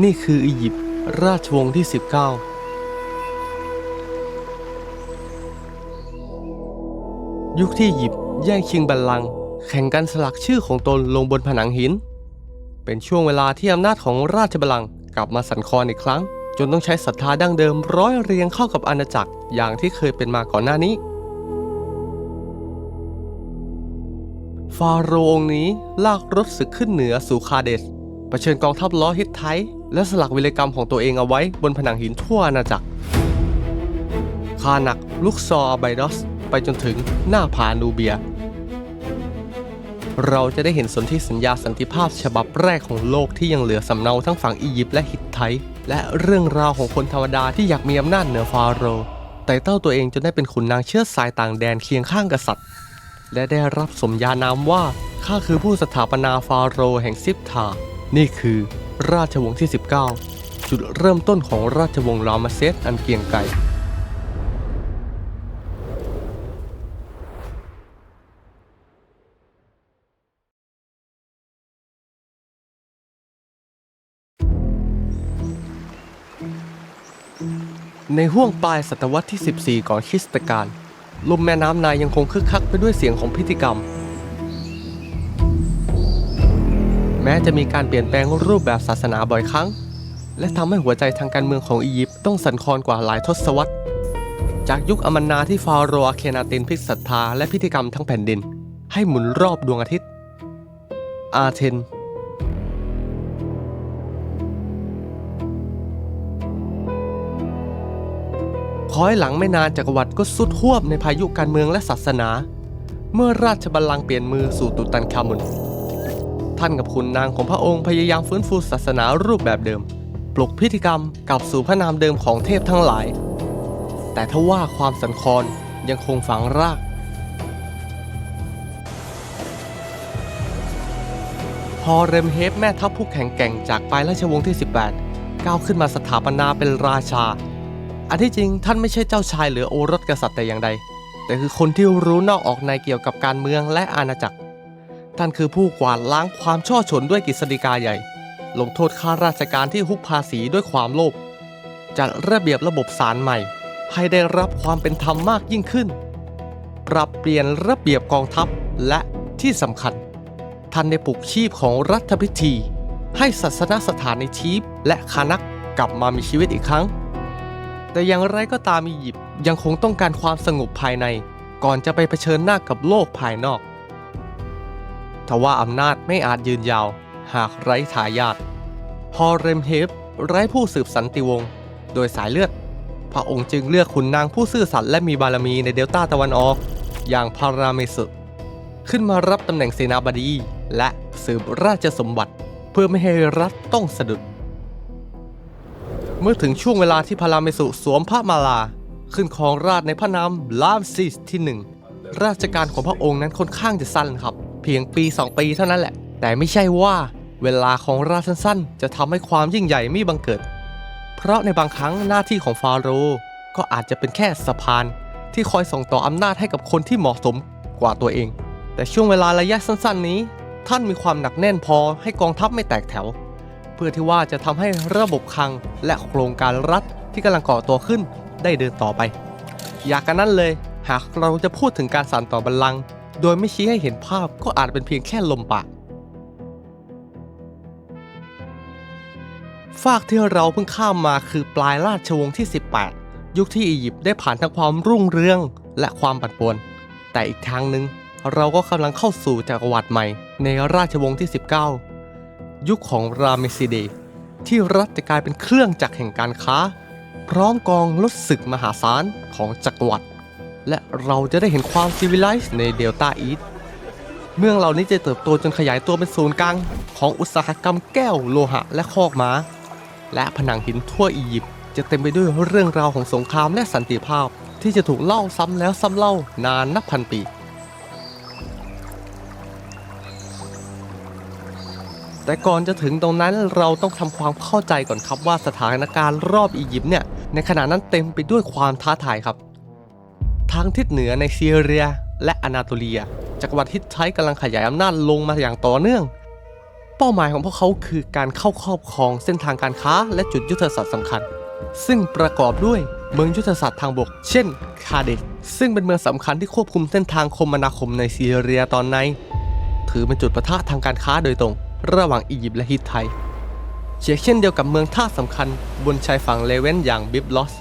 นี่คืออียิปต์ราชวงศ์ที่ 19ยุคที่อียิปต์แย่งชิงบัลลังก์แข่งกันสลักชื่อของตนลงบนผนังหิน เป็นช่วงเวลาที่อำนาจของราชบัลลังก์กลับมาสั่นคลอนอีกครั้ง จนต้องใช้ศรัทธาดั้งเดิมร้อยเรียงเข้ากับอาณาจักรอย่างที่เคยเป็นมาก่อนหน้านี้ ฟาโรห์องค์นี้ลากรถศึกขึ้นเหนือสู่คาเดส เผชิญกองทัพล้อฮิตไทต์และสลักวิเลกรรมของตัวเองเอาไว้บนผนังหินทั่วอาณาจักร คาหนักลุกซออาไบดอส ไปจนถึงหน้าผานูเบีย เราจะได้เห็นสนธิสัญญาสันติภาพฉบับแรกของโลกที่ยังเหลือสำเนาทั้งฝั่งอียิปต์และฮิตไทต์และเรื่องราวของคนธรรมดาที่อยากมีอำนาจเหนือฟาโรห์แต่เต้าตัวเองจนได้เป็นขุนนางเชื้อสายต่างแดนเคียงข้างกษัตริย์ และได้รับสมญานามว่าข้าคือผู้สถาปนาฟาโรห์แห่งซิปทา นี่คือราชวงศ์ที่ 19 จุดเริ่มต้นของราชวงศ์รามาเซสอันเกียงไกรในห้วงปลายศตวรรษที่ 14 ก่อนคริสตกาลลมแม่น้ำนายยังคงคึกคักไปด้วยเสียงของพิธีกรรม แม้จะมีการเปลี่ยนแปลงรูปแบบศาสนาบ่อยครั้ง และทำให้หัวใจทางการเมืองของอียิปต์ต้องสั่นคลอนกว่าหลายทศวรรษ จากยุคอมันนาที่ฟาโรห์อเคนาตินพิกศรัทธาและพิธีกรรมทั้งแผ่นดิน ให้หมุนรอบดวงอาทิตย์ อาเทนคอยหลังไม่นานจักรวรรดิก็สุดหวบในพายุการเมืองและศาสนา เมื่อราชบัลลังก์เปลี่ยนมือสู่ตุตันคามุน ท่านกับคุณนางของพระองค์พยายามฟื้นฟูศาสนารูปแบบเดิม ปลุกพิธีกรรมกลับสู่พระนามเดิมของเทพทั้งหลาย แต่ทว่าความสันคลอนยังคงฝังรากพอเรมเฮฟแม่ทัพผู้แข็งแกร่งจากปลายราชวงศ์ที่ 18 ก้าวขึ้นมาสถาปนาเป็นราชา อันที่จริงท่านไม่ใช่เจ้าชายหรือโอรสกษัตริย์แต่อย่างใด แต่คือคนที่รู้นอกออกในเกี่ยวกับการเมืองและอาณาจักร ท่านคือผู้กวาดล้างความช่อฉนด้วยกฤษฎีกาใหญ่ ลงโทษข้าราชการที่ฮุกภาษีด้วยความโลภจัดระเบียบระบบศาลใหม่ ให้ได้รับความเป็นธรรมมากยิ่งขึ้น ปรับเปลี่ยนระเบียบกองทัพและที่สำคัญ ท่านได้ปลุกชีพของรัฐพิธี ให้ศาสนสถานในชีพและคานักกลับมามีชีวิตอีกครั้ง แต่อย่างไรก็ตามอียิปต์ยังคงต้องการความสงบภายใน ก่อนจะไปเผชิญหน้ากับโลกภายนอก ทว่าอำนาจไม่อาจยืนยาว หากไร้ทายาทพอเรมเฮฟไร้ผู้สืบสันติวงศ์โดยสายเลือด พระองค์จึงเลือกขุนนางผู้ซื่อสัตย์และมีบารมีในเดลต้าตะวันออก อย่างพาราเมสุขึ้นมารับตำแหน่งเสนาบดีและสืบราชสมบัติ เพื่อไม่ให้รัฐต้องสะดุด เมื่อถึงช่วงเวลาที่พาราเมสุสวมพระมาลา ขึ้นครองราชในพระนามลามซีสที่หนึ่งราชการของพระองค์นั้นค่อนข้างจะสั้นครับ เพียงปี 2 ปีเท่านั้นแหละ แต่ไม่ใช่ว่าเวลาของราชสั้นๆ จะทำให้ความยิ่งใหญ่ไม่บังเกิด เพราะในบางครั้งหน้าที่ของฟาโรห์ก็อาจจะเป็นแค่สะพาน ที่คอยส่งต่ออำนาจให้กับคนที่เหมาะสมกว่าตัวเอง แต่ช่วงเวลาระยะสั้นๆ นี้ ท่านมีความหนักแน่นพอให้กองทัพไม่แตกแถว เพื่อที่ว่าจะทำให้ระบบคลังและโครงการรัฐที่กำลังก่อตัวขึ้นได้เดินต่อไป อยากกันนั้นเลย หากเราจะพูดถึงการสานต่อบัลลังก์ โดยไม่ชี้ให้เห็นภาพก็อาจเป็นเพียงแค่ลมปากฝากที่เราเพิ่งข้ามมาคือปลายราชวงศ์ที่ 18 ยุคที่อียิปต์ได้ผ่านทั้งความรุ่งเรืองและความปั่นป่วน แต่อีกทางหนึ่งเราก็กำลังเข้าสู่จักรวรรดิใหม่ ในราชวงศ์ที่ 19 ยุคของราเมซิเดที่รัฐจะกลายเป็นเครื่องจักรแห่งการค้า พร้อมกองรถศึกมหาศาลของจักรวรรดิ และเราจะได้เห็นความซีวิไลซ์ในเดลต้าอีสเมืองเหล่านี้จะเติบโตจนขยายตัวเป็นศูนย์กลางของอุตสาหกรรมแก้วโลหะและคอกม้า และผนังหินทั่วอียิปต์จะเต็มไปด้วยเรื่องราวของสงครามและสันติภาพที่จะถูกเล่าซ้ำแล้วซ้ำเล่านานนับพันปี แต่ก่อนจะถึงตรงนั้นเราต้องทำความเข้าใจก่อนครับว่าสถานการณ์รอบอียิปต์เนี่ยในขณะนั้นเต็มไปด้วยความท้าทายครับ ทางทิศเหนือในซีเรียและอนาโตเลีย จักรวรรดิฮิตไทกำลังขยายอำนาจลงมาอย่างต่อเนื่อง เป้าหมายของพวกเขาคือการเข้าครอบครองเส้นทางการค้าและจุดยุทธศาสตร์สำคัญ ซึ่งประกอบด้วยเมืองยุทธศาสตร์ทางบก เช่น คาเดกซึ่งเป็นเมืองสำคัญที่ควบคุมเส้นทางคมนาคมในซีเรียตอนใน ถือเป็นจุดประทะทางการค้าโดยตรง ระหว่างอียิปต์และฮิตไทเช่นเช่นเดียวกับเมืองท่าสำคัญบนชายฝั่งเลเวนอย่างบิบลอส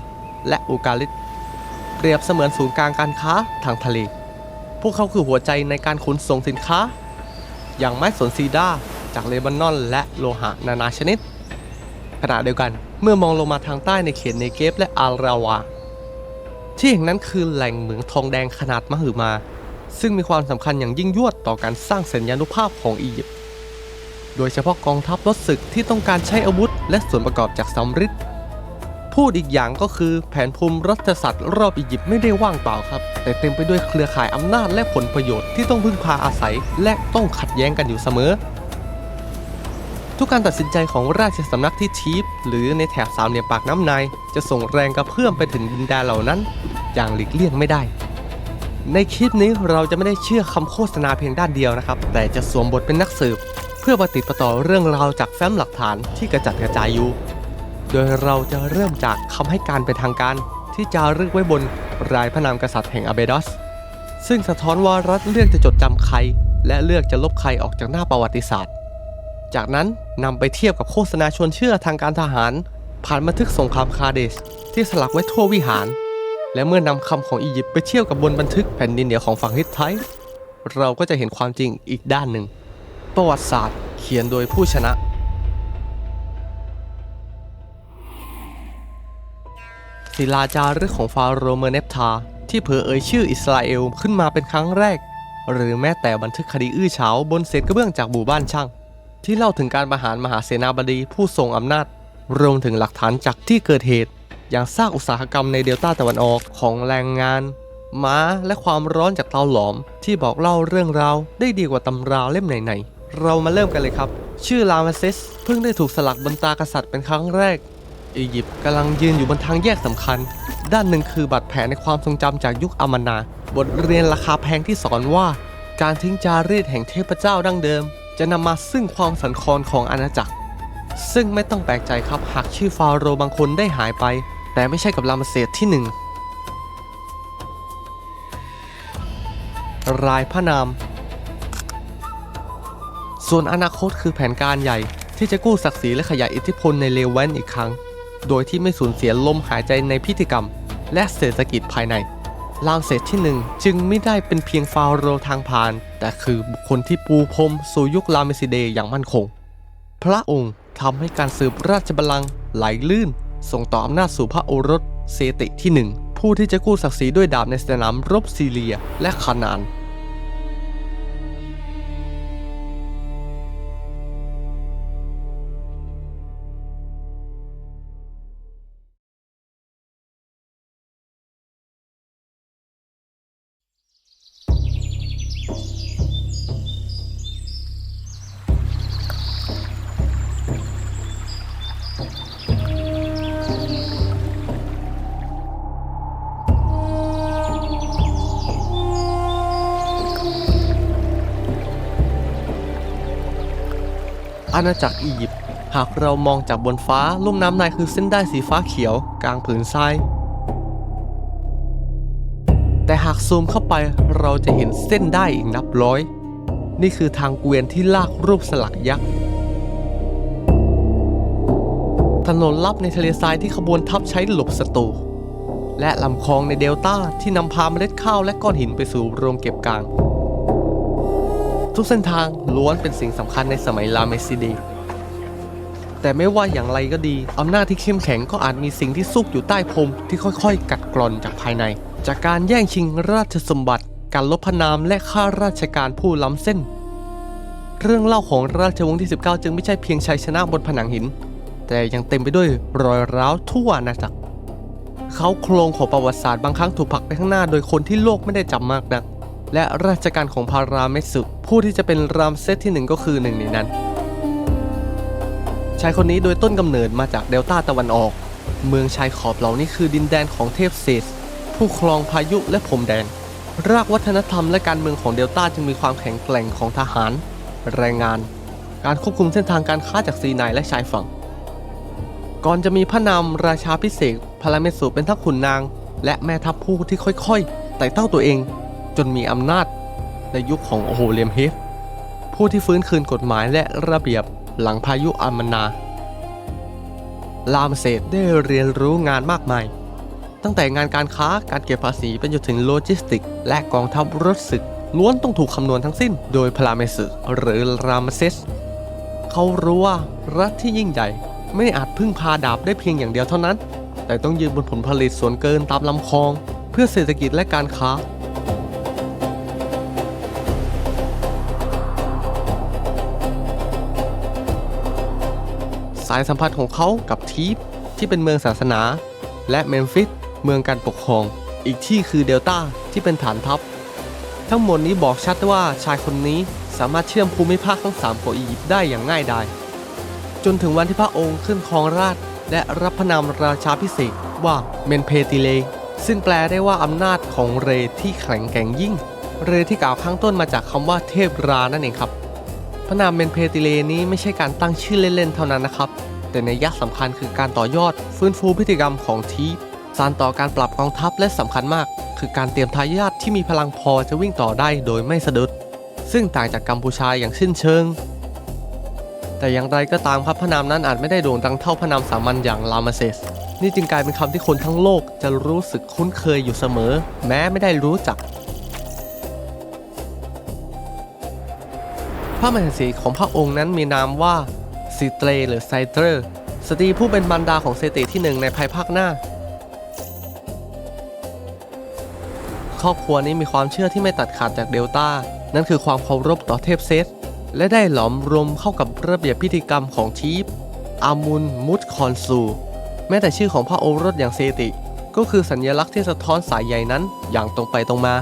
และอูกาลิด เปรียบเสมือนศูนย์กลางการค้าทางทะเล พวกเขาคือหัวใจในการขนส่งสินค้า อย่างไม้สนซีดาจากเลบานอน และโลหะนานาชนิด ขณะเดียวกันเมื่อมองลงมาทางใต้ในเขตเนเกฟและอาลราวา ที่แห่งนั้นคือแหล่งเหมืองทองแดงขนาดมหึมา ซึ่งมีความสำคัญอย่างยิ่งยวดต่อการสร้างสัญญานุภาพของอียิปต์ โดยเฉพาะกองทัพรถศึกที่ต้องการใช้อาวุธและส่วนประกอบจากสำริด พูดอีกอย่างก็คือแผนภูมิรัฐศาสตร์รอบอียิปต์ไม่ได้ว่างเปล่าครับ แต่เต็มไปด้วยเครือข่ายอำนาจและผลประโยชน์ที่ต้องพึ่งพาอาศัย และต้องขัดแย้งกันอยู่เสมอ ทุกการตัดสินใจของราชสำนักที่ชีฟหรือในแถบสามเหลี่ยมปากน้ำไนายจะส่งแรงกระเพื่อมไปถึงดินแดนเหล่านั้น อย่างหลีกเลี่ยงไม่ได้ในคลิปนี้เราจะไม่ได้เชื่อคำโฆษณาเพียงด้านเดียวนะครับ แต่จะสวมบทเป็นนักสืบ เพื่อปฏิดปต่อเรื่องราวจากแฟ้มหลักฐานที่กระจัดกระจายอยู่ โดยเราจะเริ่มจากคำให้การเป็นทางการที่จารึกไว้บนรายพระนามกษัตริย์แห่งอาเบดอส ซึ่งสะท้อนว่ารัฐเลือกจะจดจำใคร และเลือกจะลบใครออกจากหน้าประวัติศาสตร์ จากนั้นนำไปเทียบกับโฆษณาชวนเชื่อทางการทหาร ผ่านบันทึกสงครามคาเดสที่สลักไว้ทั่ววิหาร และเมื่อนำคำของอียิปต์ไปเทียบกับบนบันทึกแผ่นดินเหนือของฝั่งฮิตไทต์เราก็จะเห็นความจริงอีกด้านหนึ่ง ประวัติศาสตร์เขียนโดยผู้ชนะ ศิลาจารึกของฟาโรห์เมเนปทา ที่เผยเอ่ยชื่ออิสราเอลขึ้นมาเป็นครั้งแรก หรือแม้แต่บันทึกคดีอื้อฉาวบนเศษกระเบื้องจากหมู่บ้านช่าง ที่เล่าถึงการประหารมหาเสนาบดีผู้ทรงอำนาจ รวมถึงหลักฐานจากที่เกิดเหตุ อย่างซากอุตสาหกรรมในเดลต้าตะวันออกของแรงงานม้าและความร้อนจากเตาหลอม ที่บอกเล่าเรื่องราวได้ดีกว่าตำราเล่มไหนๆ เรามาเริ่มกันเลยครับ ชื่อลามาเซสเพิ่งได้ถูกสลักบนตากษัตริย์เป็นครั้งแรก อียิปต์กำลังยืนอยู่บนทางแยกสำคัญ ด้านหนึ่งคือบาดแผลในความทรงจำจากยุคอามานา บทเรียนราคาแพงที่สอนว่า การทิ้งจารีตแห่งเทพเจ้าดั้งเดิม จะนำมาซึ่งความสันคลอนของอาณาจักร ซึ่งไม่ต้องแปลกใจครับหากชื่อฟาโรห์บางคนได้หายไป แต่ไม่ใช่กับลามาเซสที่หนึ่งรายพระนาม ส่วนอนาคตคือแผนการใหญ่ที่จะกู้ศักดิ์ศรีและขยายอิทธิพลในเลเวนอีกครั้ง โดยที่ไม่สูญเสียลมหายใจในพิธีกรรม และเศรษฐกิจภายในลามเซสที่หนึ่งจึงไม่ได้เป็นเพียงฟาโรทางผ่าน แต่คือบุคคลที่ปูพรมสู่ยุคลาเมซิเดย์อย่างมั่นคง พระองค์ทำให้การสืบราชบัลลังก์ไหลลื่น ส่งต่ออำนาจสู่พระโอรสเซติที่หนึ่งผู้ที่จะกู้ศักดิ์ศรีด้วยดาบในสนามรบซีเรียและคานาน อาณาจักรอียิปต์หากเรามองจากบนฟ้าลุ่มน้ำไนายคือเส้นได้สีฟ้าเขียว กลางผืนทรายแต่หากซูมเข้าไปเราจะเห็นเส้นได้อีกนับร้อย นี่คือทางเกวียนที่ลากรูปสลักยักษ์ถนนลับในทะเลทรายที่ขบวนทัพใช้หลบศัตรูและลำคลองในเดลต้าที่นำพาเมล็ดข้าวและก้อนหินไปสู่โรงเก็บกลาง ทุกเส้นทางล้วนเป็นสิ่งสำคัญในสมัยลาเมซิเดแต่ไม่ว่าอย่างไรก็ดีอำนาจที่เข้มแข็งก็อาจมีสิ่งที่ซุกอยู่ใต้พรมที่ค่อยๆ กัดกร่อนจากภายใน จากการแย่งชิงราชสมบัติ การลบพระนามและข้าราชการผู้ล้ำเส้น เรื่องเล่าของราชวงศ์ที่ 19 จึงไม่ใช่เพียงชัยชนะบนผนังหิน แต่ยังเต็มไปด้วยรอยร้าวทั่วอาณาจักรเขาโครงของประวัติศาสตร์บางครั้งถูกผลักไปข้างหน้าโดยคนที่โลกไม่ได้จำมากนัก และราชการของพาราเมสุผู้ที่จะเป็นรามเซตที่หนึ่งก็คือหนึ่งในนั้น ชายคนนี้โดยต้นกำเนิดมาจากเดลต้าตะวันออก เมืองชายขอบเหล่านี้คือดินแดนของเทพเซสผู้ครองพายุและพรมแดน รากวัฒนธรรมและการเมืองของเดลต้าจึงมีความแข็งแกร่งของทหาร แรงงาน การควบคุมเส้นทางการค้าจากซีไนและชายฝั่ง ก่อนจะมีพระนามราชาพิเศษพาราเมสุเป็นทั้งขุนนาง และแม่ทัพผู้ที่ค่อยๆไต่เต้าตัวเอง จนมีอำนาจในยุคของโอโฮเลียมเฮฟผู้ที่ฟื้นคืนกฎหมายและระเบียบหลังพายุอามานา ลามเศษได้เรียนรู้งานมากมาย ตั้งแต่งานการค้าการเก็บภาษีไปจนถึงโลจิสติก และกองทัพรถศึก ล้วนต้องถูกคำนวณทั้งสิ้น โดยพลาเมสึหรือรามเซสเขารู้ว่ารัฐที่ยิ่งใหญ่ ไม่อาจพึ่งพาดาบได้เพียงอย่างเดียวเท่านั้น แต่ต้องยืนบนผลผลิตส่วนเกินตามลำคลอง เพื่อเศรษฐกิจและการค้า สายสัมพันธ์ของเขากับทีฟที่เป็นเมืองศาสนา และเมมฟิสเมืองการปกครอง อีกที่คือเดลต้าที่เป็นฐานทัพ ทั้งหมดนี้บอกชัดว่าชายคนนี้สามารถเชื่อมภูมิภาคทั้งสามของอียิปต์ได้อย่างง่ายดายจนถึงวันที่พระองค์ขึ้นครองราชและรับพระนามราชาพิเศษว่าเมนเพติเล ซึ่งแปลได้ว่าอำนาจของเรที่แข็งแกร่งยิ่ง เรที่กล่าวข้างต้นมาจากคำว่าเทพรานั่นเองครับ ระนามเมนเพติเลนี้ไม่ใช่การตั้งชื่อเล่นๆเท่านั้นนะครับ แต่ในยยะสำคัญคือการต่อยอด ฟื้นฟูพฤติกรรมของทีสานต่อการปรับกองทัพและสำคัญมาก คือการเตรียมทายาทที่มีพลังพอจะวิ่งต่อได้โดยไม่สะดุด ซึ่งต่างจากกัมพูชาอย่างสิ้นเชิง แต่อย่างไรก็ตามครับพระนามนั้นอาจไม่ได้โด่งดังเท่าพระนามสามัญอย่างลามาเซสนี่จึงกลายเป็นคำที่คนทั้งโลกจะรู้สึกคุ้นเคยอยู่เสมอ แม้ไม่ได้รู้จัก พระมเหสีของพระองค์นั้นมีนามว่าซิเตรหรือไซเตอร์สตรีผู้เป็นบรรดาของเซติที่หนึ่งในภายภาคหน้า ครอบครัวนี้มีความเชื่อที่ไม่ตัดขาดจากเดลต้า นั่นคือความเคารพต่อเทพเซตและได้หลอมรวมเข้ากับระเบียบพิธีกรรมของทีฟอามุนมุตคอนซู แม้แต่ชื่อของพระโอรสอย่างเซติ ก็คือสัญลักษณ์ที่สะท้อนสายใยนั้นอย่างตรงไปตรงมา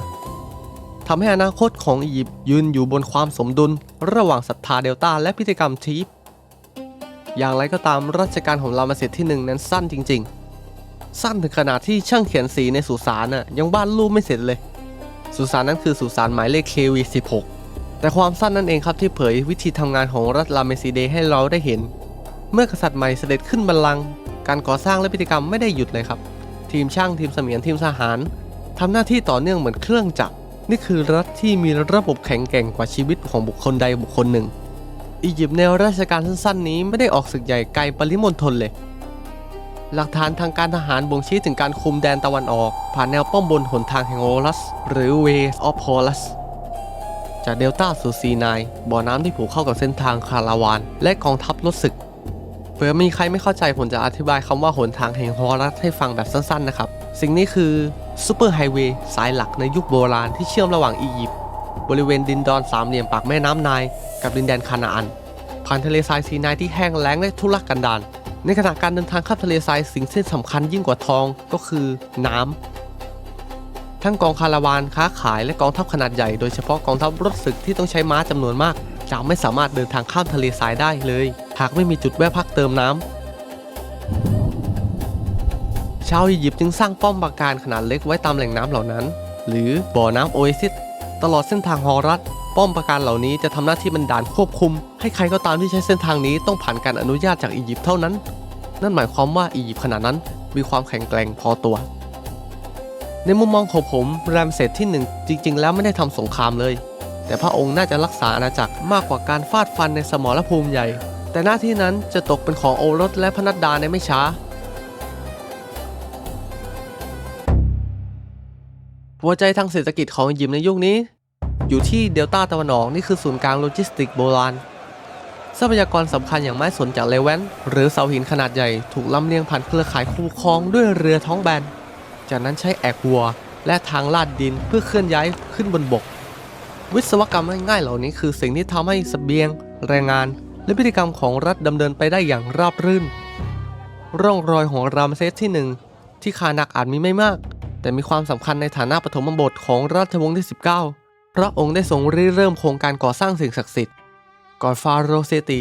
ทำให้อนาคตของอียิปต์ยืนอยู่บนความสมดุล ระหว่างศรัทธาเดลต้าและพิธีกรรมทีฟอย่างไรก็ตามรัชกาลของรามเสดที่หนึ่งนั้นสั้นจริง ๆ สั้นถึงขนาดที่ช่างเขียนสีในสุสานน่ะยังวาดรูปไม่เสร็จเลย สุสานนั้นคือสุสานหมายเลข KV16 แต่ความสั้นนั่นเองครับที่เผยวิธีทำงานของรัฐลาเมซีเดให้เราได้เห็น เมื่อกษัตริย์ใหม่เสด็จขึ้นบัลลังก์การก่อสร้างและพิธีกรรมไม่ได้หยุดเลยครับ ทีมช่างทีมเสมียนทีมทหารทำหน้าที่ต่อเนื่องเหมือนเครื่องจักร นี่คือรัฐที่มีระบบแข็งแกร่งกว่าชีวิตของบุคคลใดบุคคลหนึ่ง อียิปต์ในรัชกาลสั้นๆ นี้ไม่ได้ออกศึกใหญ่ไกลปริมณฑลเลย หลักฐานทางการทหารบ่งชี้ถึงการคุมแดนตะวันออก ผ่านแนวป้อมบนหนทางแห่งโอรัส หรือ Way of Horus จากเดลต้าสู่ซีไนายบ่อน้ำที่ผูกเข้ากับเส้นทางคาราวาน และกองทัพรถศึกเผื่อมีใครไม่เข้าใจผมจะอธิบายคำว่าหนทางแห่งฮอรัสให้ฟังแบบสั้นๆนะครับ สิ่งนี้คือ ซูเปอร์ไฮเวย์สายหลักในยุคโบราณที่เชื่อมระหว่างอียิปต์บริเวณดินดอนสามเหลี่ยมปากแม่น้ำไนายกับดินแดนคานาอัน ผ่านทะเลทรายซีไนายที่แห้งแล้งและทุรกันดารในขณะการเดินทางข้ามทะเลทรายสิ่งที่สำคัญยิ่งกว่าทองก็คือน้ำทั้งกองคาราวานค้าขายและกองทัพขนาดใหญ่โดยเฉพาะกองทัพรถศึกที่ต้องใช้ม้าจำนวนมากจะไม่สามารถเดินทางข้ามทะเลทรายได้เลย หากไม่มีจุดแวะพักเติมน้ำ ชาวอียิปต์จึงสร้างป้อมปราการขนาดเล็กไว้ตามแหล่งน้ำเหล่านั้น หรือบ่อน้ำโอเอซิสตลอดเส้นทางฮอรัสป้อมปราการเหล่านี้จะทำหน้าที่เป็นด่านควบคุม ให้ใครก็ตามที่ใช้เส้นทางนี้ต้องผ่านการอนุญาตจากอียิปต์เท่านั้น นั่นหมายความว่าอียิปต์ขณะนั้นมีความแข็งแกร่งพอตัว ในมุมมองของผมแรมเซตที่หนึ่งจริง ๆ แล้วไม่ได้ทำสงครามเลย แต่พระองค์น่าจะรักษาอาณาจักรมากกว่าการฟาดฟันในสมรภูมิใหญ่ แต่หน้าที่นั้นจะตกเป็นของโอรสและพนัดดาในไม่ช้า หัวใจทางเศรษฐกิจของอียิปต์ในยุคนี้ อยู่ที่เดลต้าตะวันออกนี่คือศูนย์กลางโลจิสติกโบราณ ทรัพยากรสำคัญอย่างไม้สนจากเลแวนหรือเสาหินขนาดใหญ่ถูกลำเลียงผ่านเครือข่ายคูคลองด้วยเรือท้องแบน จากนั้นใช้แอกวัว และทางลาดดินเพื่อเคลื่อนย้ายขึ้นบนบก วิศวกรรมง่ายๆเหล่านี้คือสิ่งที่ทำให้สเสบียง แรงงาน และพฤติกรรมของรัฐดำเนินไปได้อย่างราบรื่น ร่องรอยของรามเซสที่หนึ่งที่คานักอาจมีไม่มาก แต่มีความสำคัญในฐานะปฐมบทของราชวงศ์ที่ 19 พระองค์ได้ทรงริเริ่มโครงการก่อสร้างสิ่งศักดิ์สิทธิ์ ก่อนฟาโรเซติ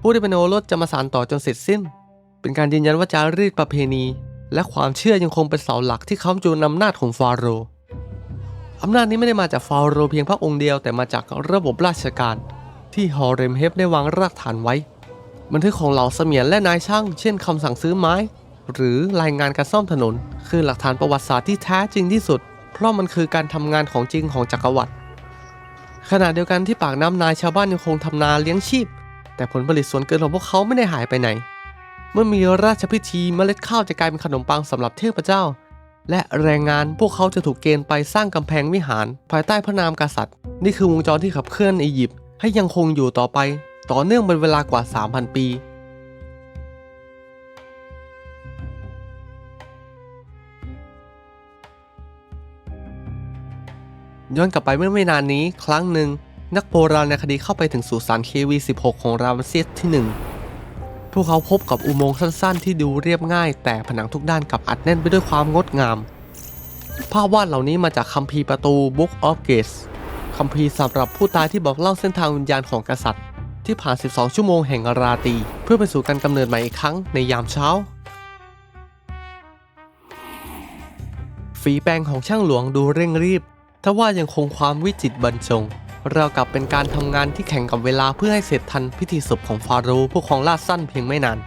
ผู้ที่เป็นโอรสจะมาสานต่อจนเสร็จสิ้น เป็นการยืนยันว่าจารีตประเพณี และความเชื่อยังคงเป็นเสาหลักที่ค้ำจุนอำนาจของฟาโรห์อำนาจนี้ไม่ได้มาจากฟาโรห์เพียงพระองค์เดียวแต่มาจากระบบราชการ ที่ฮอเรมเฮฟได้วางรากฐานไว้ บันทึกของเหล่าเสมียนและนายช่าง เช่นคำสั่งซื้อไม้ หรือรายงานการซ่อมถนน คือหลักฐานประวัติศาสตร์ที่แท้จริงที่สุด เพราะมันคือการทำงานของจริงของจักรวรรดิขณะเดียวกันที่ปากน้ำนายชาวบ้านยังคงทำนาเลี้ยงชีพ แต่ผลผลิตส่วนเกินของพวกเขาไม่ได้หายไปไหน เมื่อมีราชพิธีเมล็ดข้าวจะกลายเป็นขนมปังสำหรับเทพเจ้า และแรงงานพวกเขาจะถูกเกณฑ์ไปสร้างกำแพงวิหาร ภายใต้พระนามกษัตริย์ นี่คือวงจรที่ขับเคลื่อนอียิปต์ให้ยังคงอยู่ต่อไป ต่อเนื่องเป็นเวลากว่า 3,000 ปี ย้อนกลับไปเมื่อไม่นานนี้ครั้งหนึ่ง นักโบราณในคดีเข้าไปถึงสุสานเควี16 ของรามเซสที่ 1 พวกเขาพบกับอุโมงค์สั้นๆ ที่ดูเรียบง่าย แต่ผนังทุกด้านกลับอัดแน่นไปด้วยความงดงาม ภาพวาดเหล่านี้มาจากคัมภีร์ประตู Book of Gates คัมภีร์สำหรับผู้ตายที่บอกเล่าเส้นทางวิญญาณของกษัตริย์ ที่ผ่าน 12 ชั่วโมงแห่งราตรีเพื่อไปสู่การกำเนิดใหม่อีกครั้งในยามเช้าฝีแปรงของช่างหลวงดูเร่งรีบ ทว่ายังคงความวิจิตรบรรจงเราวกับเป็นการทำงานที่แข่งกับเวลาเพื่อให้เสร็จทันพิธีศพของฟาโรห์ผู้ครองราชสั้นเพียงไม่นาน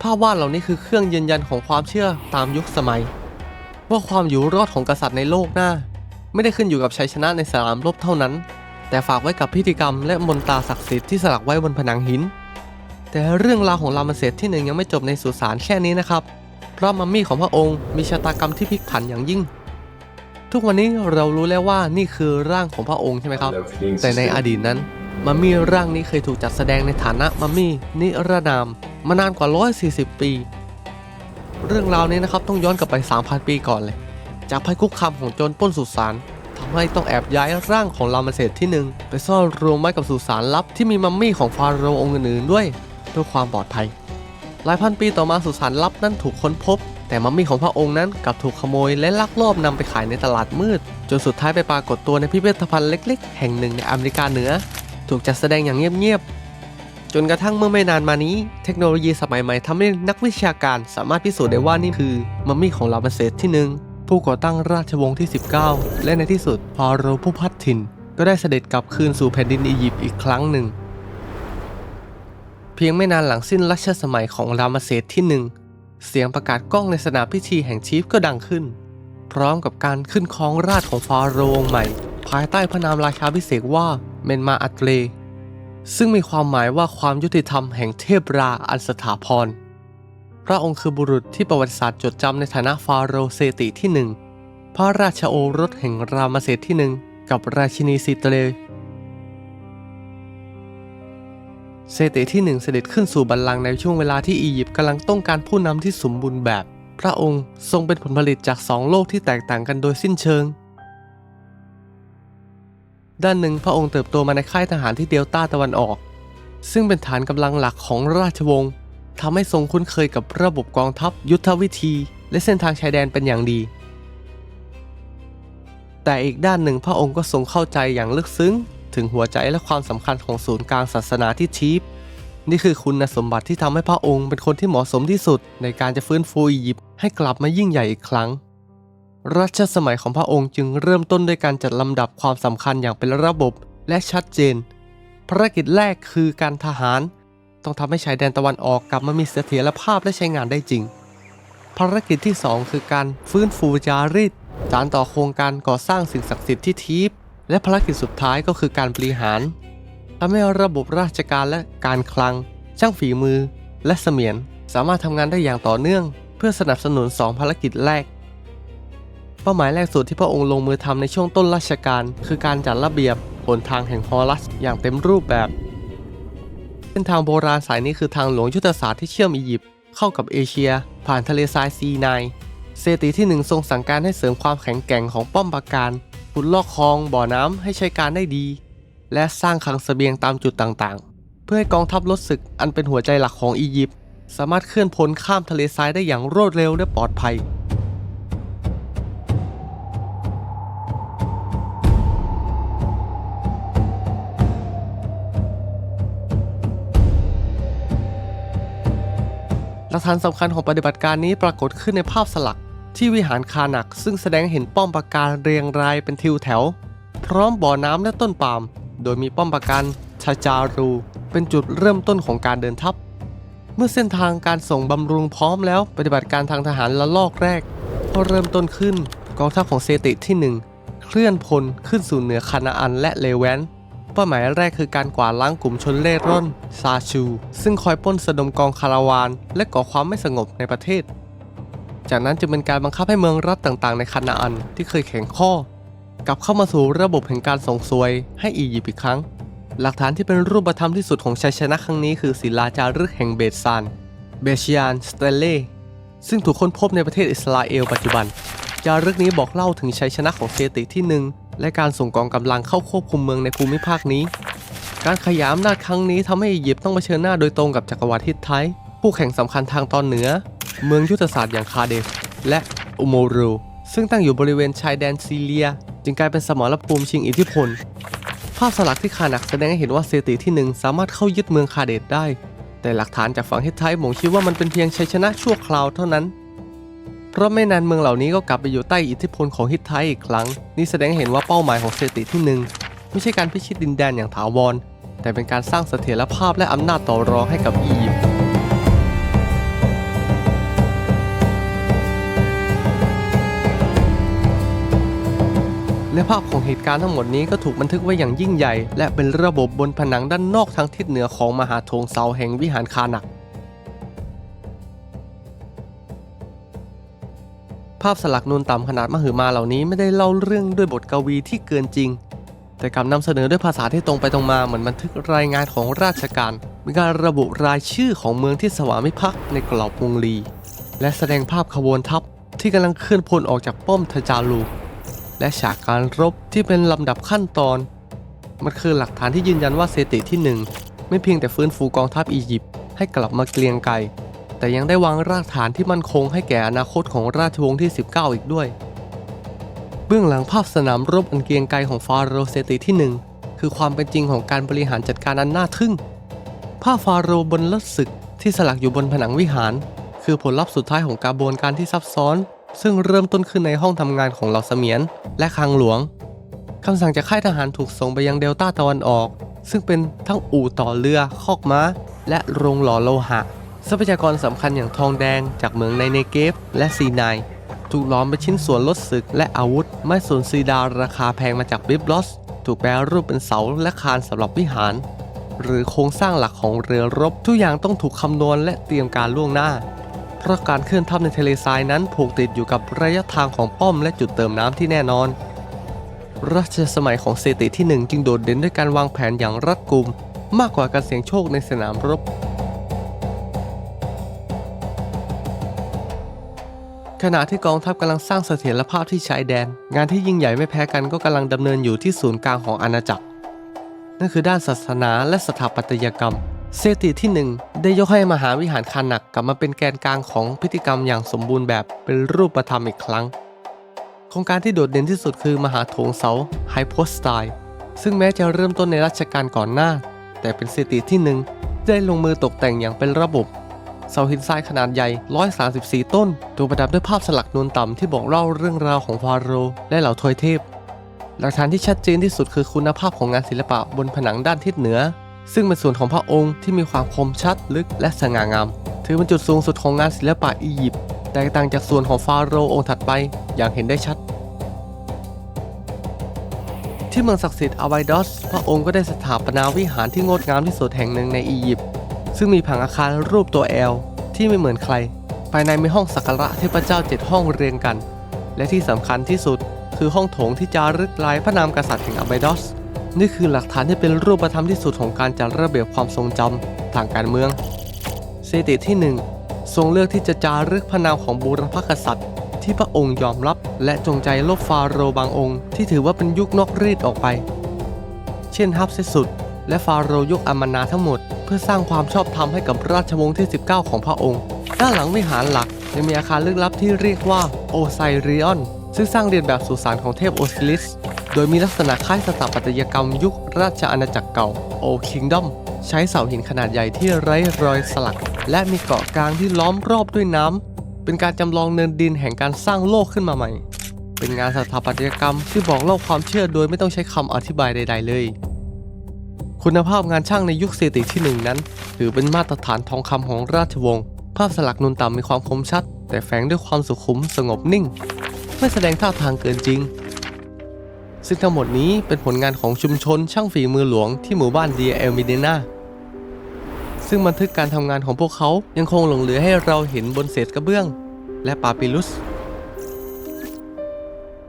ภาพวาดเหล่านี้คือเครื่องยืนยันของความเชื่อตามยุคสมัย ว่าความอยู่รอดของกษัตริย์ในโลกหน้า ไม่ได้ขึ้นอยู่กับชัยชนะในสนามรบเท่านั้น แต่ฝากไว้กับพิธีกรรมและมนตราศักดิ์สิทธิ์ที่สลักไว้บนผนังหิน แต่เรื่องราวของรามเสดที่หนึ่งยังไม่จบในสุสานแค่นี้นะครับ เพราะมัมมี่ของพระองค์มีชะตากรรมที่พลิกผันอย่างยิ่ง ทุกวันนี้เรารู้แล้วว่านี่คือร่างของพระองค์ใช่ไหมครับ แต่ในอดีตนั้นมัมมี่ร่างนี้เคยถูกจัดแสดงในฐานะมัมมี่นิรนาม มานานกว่า 140 ปี เรื่องราวนี้นะครับต้องย้อนกลับไป 3,000 ปีก่อนเลย จากภัยคุกคามของโจรปล้นสุสานทำให้ต้องแอบย้ายร่างของรามเสดที่หนึ่งไปซ่อนรวมไว้กับสุสานลับที่มีมัมมี่ของฟาโรห์องค์อื่นๆด้วยเพื่อความปลอดภัย หลายพันปีต่อมาสุสานลับนั้นถูกค้นพบ แต่มัมมี่ของพระองค์นั้นกลับถูกขโมยและลักลอบนำไปขายในตลาดมืด จนสุดท้ายไปปรากฏตัวในพิพิธภัณฑ์เล็ก ๆ แห่งหนึ่งในอเมริกาเหนือ ถูกจัดแสดงอย่างเงียบๆจนกระทั่งเมื่อไม่นานมานี้ เทคโนโลยีสมัยใหม่ทำให้นักวิชาการสามารถพิสูจน์ได้ว่านี่คือมัมมี่ของลามาเซสที่หนึ่งผู้ก่อตั้งราชวงศ์ที่ 19 และในที่สุดฟาโรผู้พัดถิ่น ก็ได้เสด็จกลับคืนสู่แผ่นดินอียิปต์อีกครั้งหนึ่ง เพียงไม่นานหลังสิ้นรัชสมัยของรามเสสที่หนึ่ง เสียงประกาศกล้องในสนามพิธีแห่งชีฟก็ดังขึ้น พร้อมกับการขึ้นครองราชของฟาโรห์องค์ใหม่ ภายใต้พระนามราชาพิเศษว่าเมนมาอัตเล ซึ่งมีความหมายว่าความยุติธรรมแห่งเทพราอันสถาพร พระองค์คือบุรุษที่ประวัติศาสตร์จดจำในฐานะฟาโรห์เซติที่หนึ่งพระราชโอรสแห่งรามเสสที่หนึ่งกับราชินีซิเตเล เซติที่หนึ่งเสด็จขึ้นสู่บัลลังก์ในช่วงเวลาที่อียิปต์กำลังต้องการผู้นำที่สมบูรณ์แบบ พระองค์ทรงเป็นผลผลิตจากสองโลกที่แตกต่างกันโดยสิ้นเชิง ด้านหนึ่งพระองค์เติบโตมาในค่ายทหารที่เดลต้าตะวันออก ซึ่งเป็นฐานกำลังหลักของราชวงศ์ทำให้ทรงคุ้นเคยกับระบบกองทัพยุทธวิธี และเส้นทางชายแดนเป็นอย่างดี แต่อีกด้านหนึ่งพระองค์ก็ทรงเข้าใจอย่างลึกซึ้ง ถึงหัวใจและความสำคัญของศูนย์กลางศาสนาที่ชีพนี่คือคุณสมบัติที่ทำให้พระองค์เป็นคนที่เหมาะสมที่สุด ในการจะฟื้นฟูอียิปต์ให้กลับมายิ่งใหญ่อีกครั้ง รัชสมัยของพระองค์จึงเริ่มต้นด้วยการจัดลำดับความสำคัญอย่างเป็นระบบและชัดเจน ภารกิจแรกคือการทหาร ต้องทำให้ชายแดนตะวันออกกลับมามีเสถียรภาพและใช้งานได้จริง ภารกิจที่ 2 คือการฟื้นฟูจารีตสานต่อโครงการก่อสร้างสิ่งศักดิ์สิทธิ์ที่ทีฟ และภารกิจสุดท้ายก็คือการบริหารทำให้ระบบราชการและการคลัง ช่างฝีมือ และเสมียนสามารถทำงานได้อย่างต่อเนื่อง เพื่อสนับสนุน 2 ภารกิจแรก เป้าหมายแรกสุดที่พระองค์ลงมือทำในช่วงต้นรัชกาลคือการจัดระเบียบหนทางแห่งฮอลัสอย่างเต็มรูปแบบเส้นทางโบราณสายนี้คือทางหลวงยุทธศาสตร์ที่เชื่อมอียิปต์เข้ากับเอเชีย ผ่านทะเลทรายซีไนายเซติที่หนึ่งทรงสั่งการให้เสริมความแข็งแกร่งของป้อมปราการ ขุดลอกคลองบ่อน้ำให้ใช้การได้ดี และสร้างคลังเสบียงตามจุดต่างๆ เพื่อให้กองทัพรถศึกอันเป็นหัวใจหลักของอียิปต์สามารถเคลื่อนพลข้ามทะเลทรายได้อย่างรวดเร็วและปลอดภัยหลักฐานสำคัญของปฏิบัติการนี้ปรากฏขึ้นในภาพสลัก ที่วิหารคาหนักซึ่งแสดงเห็นป้อมปราการเรียงรายเป็นทิวแถว พร้อมบ่อน้ำและต้นปาล์มโดยมีป้อมปราการชาจารู เป็นจุดเริ่มต้นของการเดินทัพ เมื่อเส้นทางการส่งบำรุงพร้อมแล้วปฏิบัติการทางทหารละลอกแรก ก็เริ่มต้นขึ้นกองทัพของเซติที่หนึ่งเคลื่อนพลขึ้นสู่เหนือคานาอันและเลแวนเป้าหมายแรกคือการกวาดล้างกลุ่มชนเล่ร่อนซาชู ซึ่งคอยป้นสะดมกองคาราวาน และก่อความไม่สงบในประเทศ จากนั้นจึงเป็นการบังคับให้เมืองรัฐต่างๆ ในคานาอันที่เคยแข็งข้อ กลับเข้ามาสู่ระบบแห่งการส่งสวยให้อียิปต์อีกครั้ง หลักฐานที่เป็นรูปธรรมที่สุดของชัยชนะครั้งนี้คือศิลาจารึกแห่งเบตซานเบเชียนสเตเล่ซึ่งถูกค้นพบในประเทศอิสราเอลปัจจุบัน จารึกนี้บอกเล่าถึงชัยชนะของเซติที่หนึ่งและการส่งกองกำลังเข้าควบคุมเมืองในภูมิภาคนี้ การขยายอำนาจครั้งนี้ทำให้อียิปต์ต้องเผชิญหน้าโดยตรงกับจักรวรรดิฮิตไทผู้แข่งสำคัญทางตอนเหนือ เมืองยุทธศาสตร์อย่างคาเดสและอุโมรู ซึ่งตั้งอยู่บริเวณชายแดนซีเรีย จึงกลายเป็นสมรภูมิชิงอิทธิพล ภาพสลักที่คานักแสดงให้เห็นว่าเซติที่หนึ่งสามารถเข้ายึดเมืองคาเดสได้ แต่หลักฐานจากฝั่งฮิตไทต์บ่งชี้ว่ามันเป็นเพียงชัยชนะชั่วคราวเท่านั้น เพราะไม่นานเมืองเหล่านี้ก็กลับไปอยู่ใต้อิทธิพลของฮิตไทอีกครั้ง นี่แสดงให้เห็นว่าเป้าหมายของเซติที่หนึ่งไม่ใช่การพิชิตดินแดนอย่างถาวร แต่เป็นการสร้างเสถียรภาพและอำนาจต่อรองให้กับอียิปต์ และภาพของเหตุการณ์ทั้งหมดนี้ก็ถูกบันทึกไว้อย่างยิ่งใหญ่ และเป็นระบบบนผนังด้านนอกทางทิศเหนือของมหาโถงเสาแห่งวิหารคานัก ภาพสลักนูนต่ำขนาดมหึมาเหล่านี้ไม่ได้เล่าเรื่องด้วยบทกวีที่เกินจริง แต่กลับนำเสนอด้วยภาษาที่ตรงไปตรงมาเหมือนบันทึกรายงานของราชการมีการระบุรายชื่อของเมืองที่สวามิภักดิ์ในกรอบวงลี และแสดงภาพขบวนทัพที่กำลังเคลื่อนพลออกจากป้อมทจารู และฉากการรบที่เป็นลำดับขั้นตอน มันคือหลักฐานที่ยืนยันว่าเซติที่หนึ่งไม่เพียงแต่ฟื้นฟูกองทัพอียิปต์ให้กลับมาเกรียงไกรแต่ยังได้วางรากฐานที่มั่นคงให้แก่อนาคตของราชวงศ์ที่ 19 อีกด้วย เบื้องหลังภาพสนามรบอันเกรียงไกรของฟาโรห์เซติที่หนึ่งคือความเป็นจริงของการบริหารจัดการอันน่าทึ่ง ภาพฟาโรห์บนรถศึกที่สลักอยู่บนผนังวิหาร คือผลลัพธ์สุดท้ายของกระบวนการที่ซับซ้อน ซึ่งเริ่มต้นขึ้นในห้องทำงานของเหล่าเสมียน และคังหลวงคำสั่งจากค่ายทหารถูกส่งไปยังเดลต้าตะวันออก ซึ่งเป็นทั้งอู่ต่อเรือ คอกม้า และโรงหล่อโลหะ ทรัพยากรสำคัญอย่างทองแดงจากเมืองในเนเกฟและซีไนายถูกล้อมเป็นชิ้นส่วนรถศึกและอาวุธ ไม้สนซีดาราคาแพงมาจากบิบลอส ถูกแปรรูปเป็นเสาและคานสำหรับวิหาร หรือโครงสร้างหลักของเรือรบทุกอย่างต้องถูกคำนวณและเตรียมการล่วงหน้า เพราะการเคลื่อนทัพในทะเลทรายนั้นผูกติดอยู่กับระยะทางของป้อมและจุดเติมน้ำที่แน่นอนรัชสมัยของเซติที่หนึ่งจึงโดดเด่นด้วยการวางแผนอย่างรัดกุม มากกว่าการเสี่ยงโชคในสนามรบ ขณะที่กองทัพกำลังสร้างเสถียรภาพที่ชายแดน งานที่ยิ่งใหญ่ไม่แพ้กันก็กำลังดำเนินอยู่ที่ศูนย์กลางของอาณาจักร นั่นคือด้านศาสนาและสถาปัตยกรรม เซติที่หนึ่งได้ยกให้มหาวิหารคานักกลับมาเป็นแกนกลางของพิธีกรรมอย่างสมบูรณ์แบบเป็นรูปธรรมอีกครั้ง โครงการที่โดดเด่นที่สุดคือมหาโถงเสาไฮโพสไตล์ซึ่งแม้จะเริ่มต้นในรัชกาลก่อนหน้า แต่เป็นเซติที่หนึ่งได้ลงมือตกแต่งอย่างเป็นระบบเสาหินทรายขนาดใหญ่ 134 ต้น ถูกประดับด้วยภาพสลักนูนต่ำที่บอกเล่าเรื่องราวของฟาโรห์และเหล่าทวยเทพ หลักฐานที่ชัดเจนที่สุดคือคุณภาพของงานศิลปะบนผนังด้านทิศเหนือ ซึ่งเป็นส่วนของพระองค์ที่มีความคมชัดลึกและสง่างาม ถือเป็นจุดสูงสุดของงานศิลปะอียิปต์แตกต่างจากส่วนของฟาโรห์องค์ถัดไปอย่างเห็นได้ชัด ที่เมืองศักดิ์สิทธิ์อาไวดอส พระองค์ก็ได้สถาปนาวิหารที่งดงามที่สุดแห่งหนึ่งในอียิปต์ซึ่งมีผังอาคารรูปตัวแอลที่ไม่เหมือนใคร ภายในมีห้องสักการะเทพเจ้าเจ็ดห้องเรียงกัน และที่สำคัญที่สุดคือห้องโถงที่จารึกลายพระนามกษัตริย์แห่งอาไบดอส นี่คือหลักฐานที่เป็นรูปธรรมที่สุดของการจัดระเบียบความทรงจำทางการเมืองเซติที่หนึ่งทรงเลือกที่จะจารึกพระนามของบูรพกษัตริย์ ที่พระองค์ยอมรับ และจงใจลบฟาโรห์บางองค์ ที่ถือว่าเป็นยุคนอกรีดออกไป เช่นฮับเซสุด และฟาโรห์ยุคอามานาทั้งหมด เพื่อสร้างความชอบธรรมให้กับราชวงศ์ที่ 19 ของพระองค์ ด้านหลังวิหารหลักยังมีอาคารลึกลับที่เรียกว่าโอไซริออนซึ่งสร้างเรียนแบบสุสานของเทพโอซิลิส โดยมีลักษณะคล้ายสถาปัตยกรรมยุคราชอาณาจักรเก่าโอคิงดอมใช้เสาหินขนาดใหญ่ที่ไร้รอยสลัก และมีเกาะกลางที่ล้อมรอบด้วยน้ำ เป็นการจำลองเนินดินแห่งการสร้างโลกขึ้นมาใหม่ เป็นงานสถาปัตยกรรมที่บอกเล่าความเชื่อโดยไม่ต้องใช้คำอธิบายใด ๆ เลย คุณภาพงานช่างในยุคเซติที่หนึ่งนั้น ถือเป็นมาตรฐานทองคำของราชวงศ์ภาพสลักนูนต่ำมีความคมชัด แต่แฝงด้วยความสุขุมสงบนิ่ง ไม่แสดงท่าทางเกินจริง ซึ่งทั้งหมดนี้เป็นผลงานของชุมชนช่างฝีมือหลวงที่หมู่บ้านเดียเอลมิเดนาซึ่งบันทึกการทำงานของพวกเขายังคงหลงเหลือให้เราเห็นบนเศษกระเบื้อง และปาปิลุส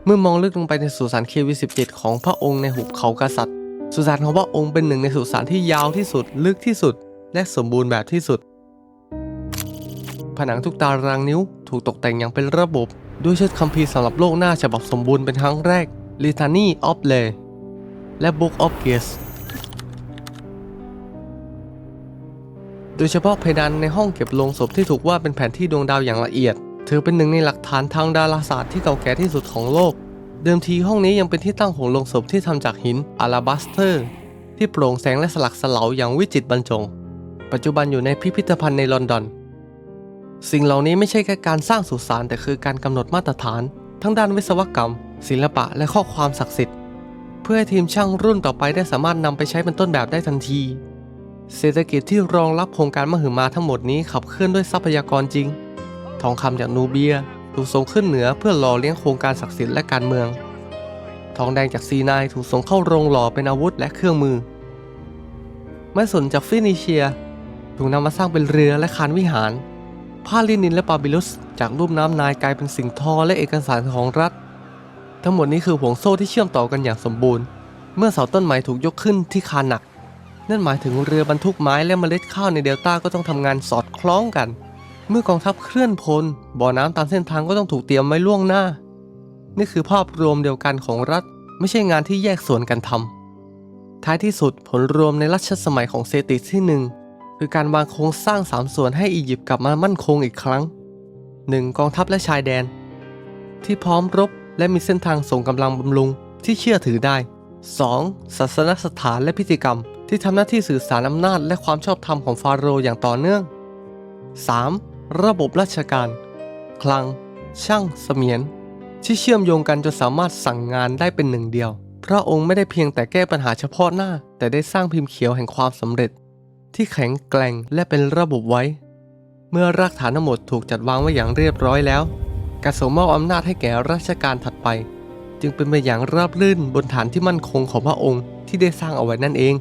เมื่อมองลึกลงไปในสุสานเควี17 ของพระองค์ในหุบเขากษัตริย์ สุสานของพระองค์เป็นหนึ่งในสุสานที่ยาวที่สุด ลึกที่สุด และสมบูรณ์แบบที่สุด ผนังทุกตารางนิ้วถูกตกแต่งอย่างเป็นระบบด้วยชุดคัมภีร์สำหรับโลกหน้าฉบับสมบูรณ์เป็นครั้งแรก Litany of l e และ Book of g e s โดยเฉพาะเพดานในห้องเก็บโลงศพที่ถูกว่าเป็นแผนที่ดวงดาวอย่างละเอียด ถือเป็นหนึ่งในหลักฐานทางดาราศาสตร์ที่เก่าแก่ที่สุดของโลก เดิมทีห้องนี้ยังเป็นที่ตั้งของโลงศพที่ทำจากหินอาราบัสเตอร์ ที่โปร่งแสงและสลักสลาอย่างวิจิตรบรรจง ปัจจุบันอยู่ในพิพิธภัณฑ์ในลอนดอน สิ่งเหล่านี้ไม่ใช่แค่การสร้างสุสานแต่คือการกำหนดมาตรฐาน ทั้งด้านวิศวกรรม ศิลปะและข้อความศักดิ์สิทธิ์ เพื่อให้ทีมช่างรุ่นต่อไปได้สามารถนำไปใช้เป็นต้นแบบได้ทันที เศรษฐกิจที่รองรับโครงการมหึมาทั้งหมดนี้ขับเคลื่อนด้วยทรัพยากรจริง ทองคำจากนูเบียถูกส่งขึ้นเหนือเพื่อหล่อเลี้ยงโครงการศักดิ์สิทธิ์และการเมือง ทองแดงจากซีนายถูกส่งเข้าโรงหล่อเป็นอาวุธและเครื่องมือ ไม้สนจากฟินิเชีย ถูกนำมาสร้างเป็นเรือและคานวิหาร ผ้าลินินและปาบิลุส จากรูปน้ำนายกลายเป็นสิ่งทอและเอกสารของรัฐ ทั้งหมดนี้คือห่วงโซ่ที่เชื่อมต่อกันอย่างสมบูรณ์ เมื่อเสาต้นไม้ถูกยกขึ้นที่คานหนัก นั่นหมายถึงเรือบรรทุกไม้และเมล็ดข้าวในเดลต้าก็ต้องทำงานสอดคล้องกัน เมื่อกองทัพเคลื่อนพล บ่อน้ำตามเส้นทางก็ต้องถูกเตรียมไว้ล่วงหน้า นี่คือภาพรวมเดียวกันของรัฐ ไม่ใช่งานที่แยกส่วนกันทำท้ายที่สุดผลรวมในรัชสมัยของเซติสที่หนึ่งคือการวางโครงสร้างสามส่วนให้อียิปต์กลับมามั่นคงอีกครั้ง 1. กองทัพและชายแดน ที่พร้อมรบ และมีเส้นทางส่งกำลังบำรุงที่เชื่อถือได้ 2. ศาสนสถานและพิธีกรรม ที่ทำหน้าที่สื่อสารอำนาจและความชอบธรรมของฟาโรห์อย่างต่อเนื่อง 3. ระบบราชการ คลัง ช่างเสมียน ที่เชื่อมโยงกันจนสามารถสั่งงานได้เป็นหนึ่งเดียว พระองค์ไม่ได้เพียงแต่แก้ปัญหาเฉพาะหน้า แต่ได้สร้างพิมพ์เขียวแห่งความสำเร็จ ที่แข็งแกร่งและเป็นระบบไว้ เมื่อรากฐานทั้งหมดถูกจัดวางไว้อย่างเรียบร้อยแล้ว การส่งมอบอำนาจให้แก่รัชการถัดไป จึงเป็นไปอย่างราบรื่นบนฐานที่มั่นคงของพระองค์ที่ได้สร้างเอาไว้นั่นเอง